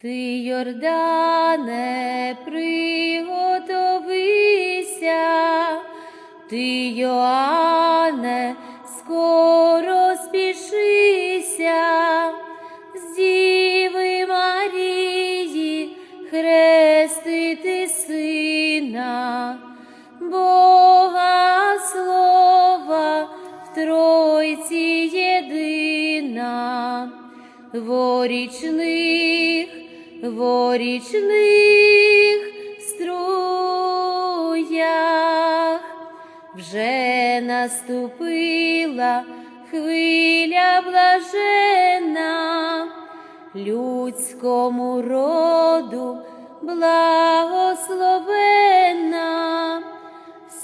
Ти, Йордане, приготовися, ти, Йоанне, скоро спішися, з Діви Марії хрестити сина, Бога Слова в Тройці єдина, ворічних, ворічних струях вже наступила хвиля блажена, людському роду благословена,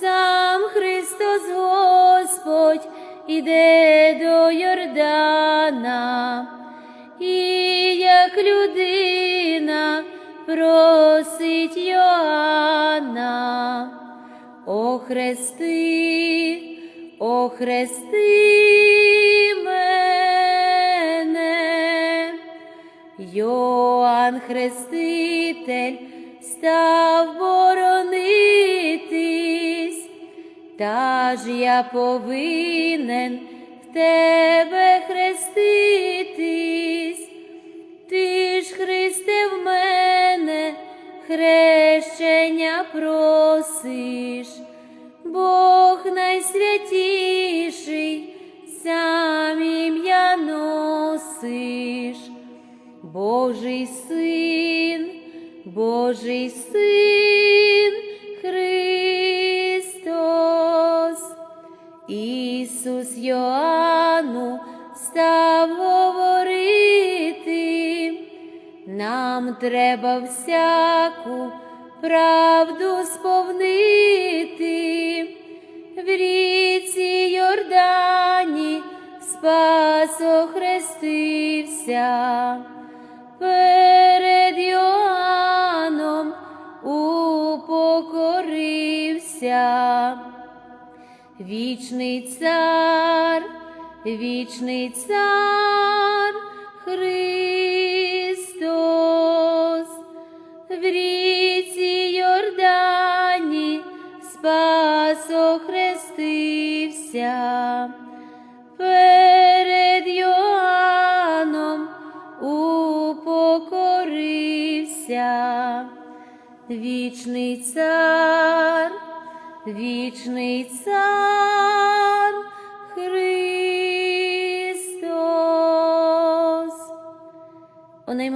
сам Христос Господь іде до Йордана, і як людина просить Йоанна. Охрести, охрести мене. Йоанн Хреститель став боронитись, та ж я повинен в тебе хреститись. Ти ж, Христе, в мене хрещення просиш, Бог найсвятіший, сам ім'я носиш, Божий син, Божий син Христос. Ісус Йоанну став говорити, нам треба всяку правду сповнити. В ріці Йордані спас охрестився, перед Йоанном упокорився. Вічний цар, вічний цар Христос, в ріці Йордані спас охрестився, перед Йоанном упокорився, вічний цар, вічний цар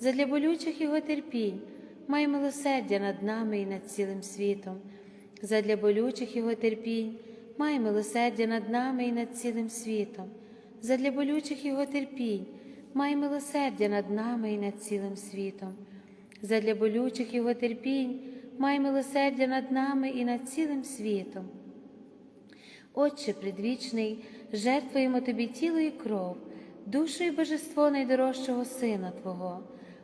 задля болючих його терпінь, май милосердя над нами і над цілим світом, задля болючих його терпінь, май милосердя над нами і над цілим світом. Задля болючих Його терпінь, май милосердя над нами і над цілим світом, задля болючих Його терпінь, май милосердя над нами і над цілим світом. Отче предвічний, жертвуємо Тобі тіло і кров, душу і божество найдорожчого Сина Твого,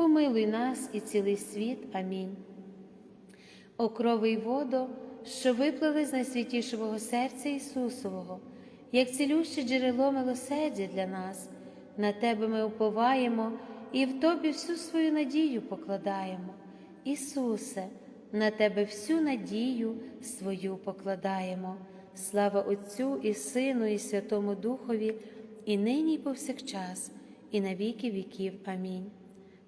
помилуй нас і цілий світ. Амінь. О крови й водо, що виплили з найсвятішого серця Ісусового, як цілюще джерело милосердя для нас, на Тебе ми уповаємо і в Тобі всю свою надію покладаємо. Ісусе, на Тебе всю надію свою покладаємо. Слава Отцю і Сину, і Святому Духові, і нині, і повсякчас, і на віки віків. Амінь.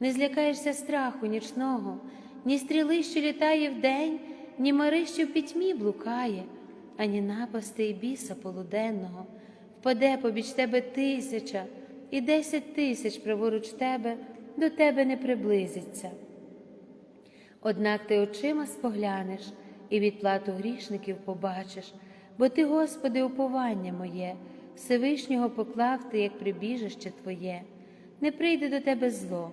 не злякаєшся страху нічного, ні стріли, що літає вдень, ні мари, що в пітьмі блукає, ані напасти і біса полуденного, впаде побіч тебе тисяча, і десять тисяч праворуч тебе до тебе не приблизиться. Однак ти очима споглянеш і відплату грішників побачиш, бо ти, Господи, уповання моє, Всевишнього поклав ти, як прибіжище Твоє, не прийде до тебе зло,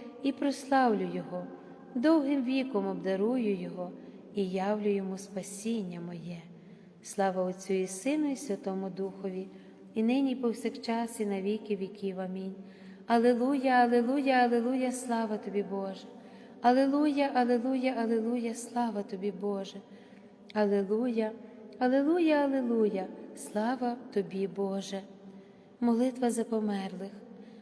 і прославлю його, довгим віком обдарую його і явлю йому спасіння моє. Слава Отцю і Сину, і Святому Духові, і нині, і повсякчас, і на віки віків. Амінь. Алилуя, Алилуя, Алилуя, слава тобі, Боже. Алилуя, Алилуя, Алилуя, слава тобі, Боже. Алилуя, Алилуя, Алилуя, слава тобі, Боже. Молитва за померлих.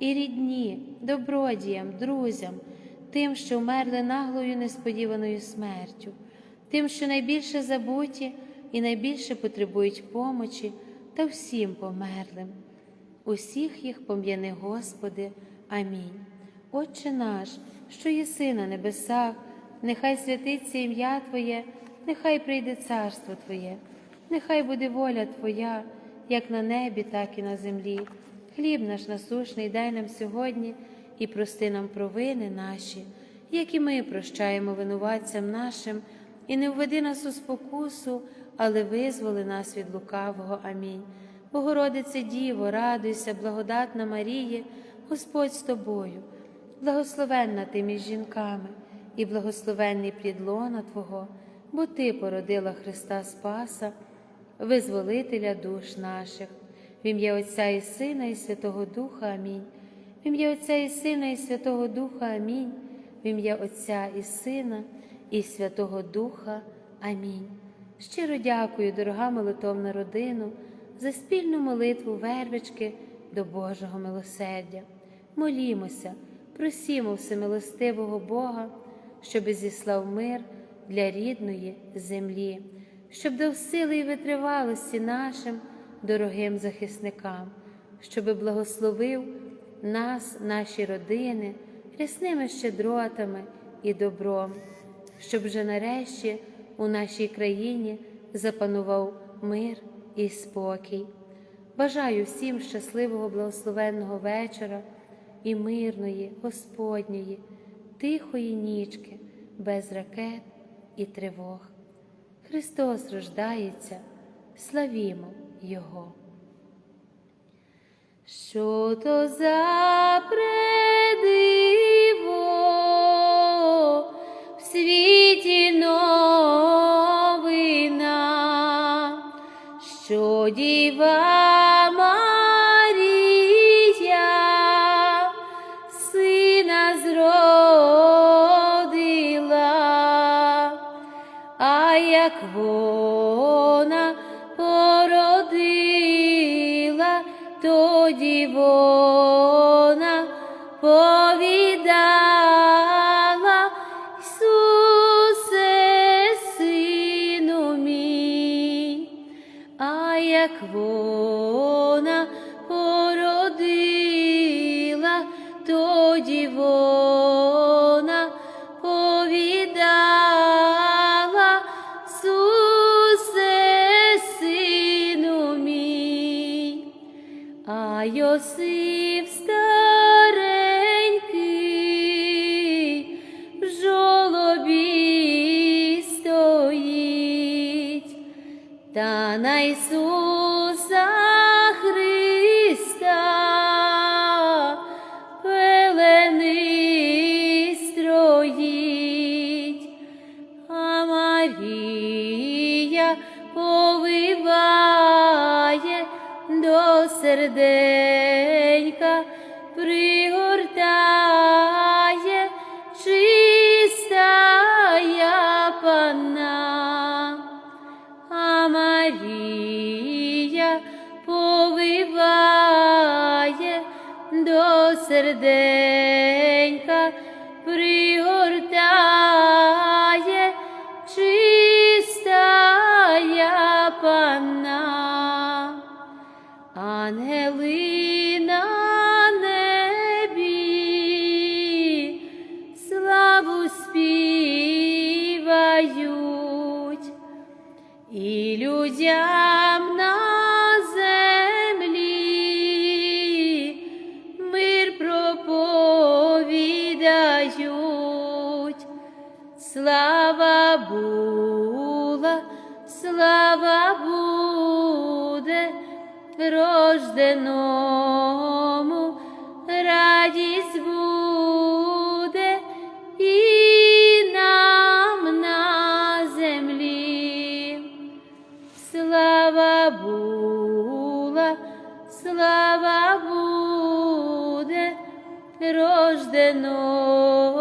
і рідні, добродіям, друзям, тим, що вмерли наглою несподіваною смертю, тим, що найбільше забуті і найбільше потребують помочі, та всім померлим. Усіх їх пом'яни, Господи. Амінь. Отче наш, що єси на небесах, нехай святиться ім'я Твоє, нехай прийде царство Твоє, нехай буде воля Твоя, як на небі, так і на землі. Хліб наш насушний дай нам сьогодні і прости нам провини наші, як і ми прощаємо винуватцям нашим, і не введи нас у спокусу, але визволи нас від лукавого. Амінь. Богородице Діво, радуйся, благодатна Маріє, Господь з тобою, благословенна ти між жінками, і благословенний плід лона Твого, бо Ти породила Христа Спаса, визволителя душ наших, в ім'я Отця і Сина, і Святого Духа Амінь. В ім'я Отця і Сина, і Святого Духа Амінь. В ім'я Отця і Сина, і Святого Духа. Амінь. Щиро дякую, дорога молитовна родину, за спільну молитву вервички до Божого милосердя. Молімося, просімо всемилостивого Бога, щоби зіслав мир для рідної землі, щоб дав сили і витривалості нашим дорогим захисникам, щоби благословив нас, наші родини, рясними щедротами і добром, щоб вже нарешті у нашій країні запанував мир і спокій. Бажаю всім щасливого благословенного вечора і мирної, Господньої, тихої нічки, без ракет і тривог. Христос рождається, славімо Його. Що то за предиво в світі новина, що діва கோவி Ісуса No.